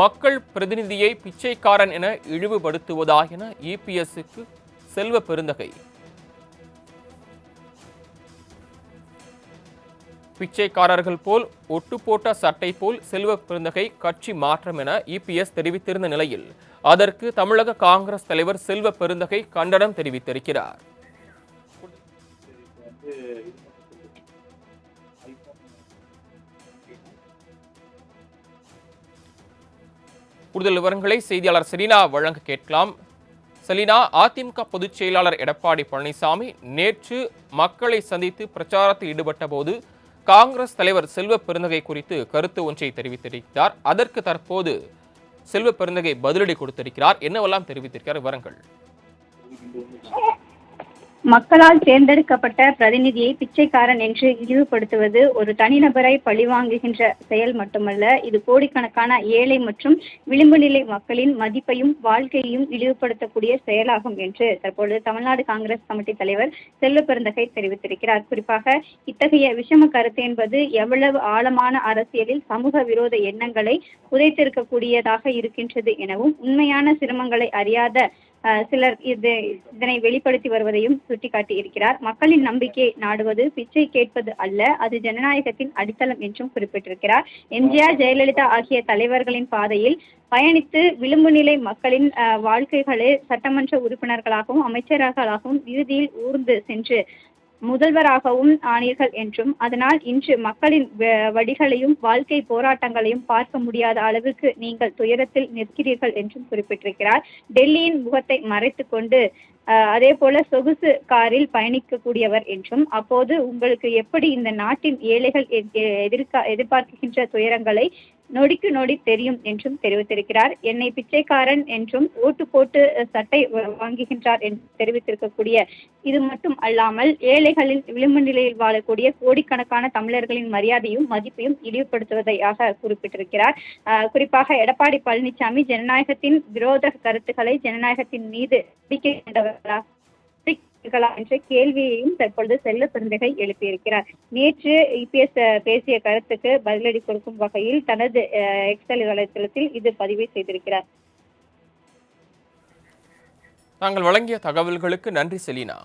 மக்கள் பிரதிநிதியை பிச்சைக்காரன் என இழிவுபடுத்துவதா என இபிஎஸ்க்கு செல்வ பெருந்தகை. பிச்சைக்காரர்கள் போல் ஒட்டுப்போட்ட சட்டை போல் செல்வ பெருந்தகை கட்சி மாற்றம் என இபிஎஸ் தெரிவித்திருந்த நிலையில் அதற்கு தமிழக காங்கிரஸ் தலைவர் செல்வ பெருந்தகை கண்டனம் தெரிவித்திருக்கிறார். கூடுதல் விவரங்களை செய்தியாளர் செலீனா வழங்க கேட்கலாம். செலீனா அதிமுக பொதுச் செயலாளர் எடப்பாடி பழனிசாமி நேற்று மக்களை சந்தித்து பிரச்சாரத்தில் ஈடுபட்ட போது காங்கிரஸ் தலைவர் செல்வ பெருந்தகை குறித்து கருத்து ஒன்றை தெரிவித்திருக்கிறார். அதற்கு தற்போது செல்வ பெருந்தகை பதிலடி கொடுத்திருக்கிறார். என்னவெல்லாம் தெரிவித்திருக்கிறார்? விவரங்கள். மக்களால் தேர்ந்தெடுக்கப்பட்ட பிரதிநிதியை பிச்சைக்காரன் என்று இழிவுபடுத்துவது ஒரு தனிநபரை பழிவாங்குகின்ற செயல் மட்டுமல்ல இது கோடிக்கணக்கான ஏழை மற்றும் விளிம்பு நிலை மக்களின் மதிப்பையும் வாழ்க்கையையும் இழிவுபடுத்தக்கூடிய செயலாகும் என்று தற்பொழுது தமிழ்நாடு காங்கிரஸ் கமிட்டி தலைவர் செல்வ பெருந்தகை தெரிவித்திருக்கிறார். குறிப்பாக இத்தகைய விஷம கருத்து என்பது எவ்வளவு ஆழமான அரசியலில் சமூக விரோத எண்ணங்களை புதைத்திருக்கக்கூடியதாக இருக்கின்றது எனவும் உண்மையான சிரமங்களை அறியாத சிலர் இது இதனை வெளிப்படுத்தி வருவதையும் சுட்டிக்காட்டி இருக்கிறார். மக்களின் நம்பிக்கை நாடுவது பிச்சை கேட்பது அல்ல அது ஜனநாயகத்தின் அடித்தளம் என்றும் குறிப்பிட்டிருக்கிறார். எம்ஜிஆர் ஜெயலலிதா ஆகிய தலைவர்களின் பாதையில் பயணித்து விளிம்பு நிலை மக்களின் வாழ்க்கைகளை சட்டமன்ற உறுப்பினர்களாகவும் அமைச்சர்களாகவும் இறுதியில் ஊர்ந்து சென்று முதல்வராகவும் ஆனீர்கள் என்றும் அதனால் இன்று மக்களின் வ- வாழ்க்கை போராட்டங்களையும் பார்க்க முடியாத அளவுக்கு நீங்கள் துயரத்தில் நிற்கிறீர்கள் என்றும் குறிப்பிட்டிருக்கிறார். டெல்லியின் முகத்தை மறைத்து கொண்டு அதே போல சொகுசு காரில் பயணிக்கக்கூடியவர் என்றும் அப்போது உங்களுக்கு எப்படி இந்த நாட்டின் ஏழைகள் எ- எதிர்க்க எதிர்பார்க்கின்ற துயரங்களை நொடிக்கு நொடி தெரியும் என்றும் தெரிவித்திருக்கிறார். என்னை பிச்சைக்காரன் என்றும் ஓட்டு போட்டு சட்டை வாங்குகின்றார் என்று தெரிவித்திருக்கக்கூடிய இது மட்டும் அல்லாமல் ஏழைகளின் விளிம்பு நிலையில் வாழக்கூடிய கோடிக்கணக்கான தமிழர்களின் மரியாதையும் மதிப்பையும் இழிவுபடுத்துவதையாக குறிப்பிட்டிருக்கிறார். குறிப்பாக எடப்பாடி பழனிசாமி ஜனநாயகத்தின் விரோத கருத்துக்களை ஜனநாயகத்தின் மீது நம்பிக்கை கொண்டவர்களா இருக்கிறீர்களா என்ற கேள்வியையும் தற்பொழுது செல்ல பிறந்தகை எழுப்பியிருக்கிறார். நேற்று இபிஎஸ் பேசிய கருத்துக்கு பதிலடி கொடுக்கும் வகையில் தனது எக்ஸல் வலைத்தளத்தில் இது பதிவு செய்திருக்கிறார். தாங்கள் வழங்கிய தகவல்களுக்கு நன்றி செலினா.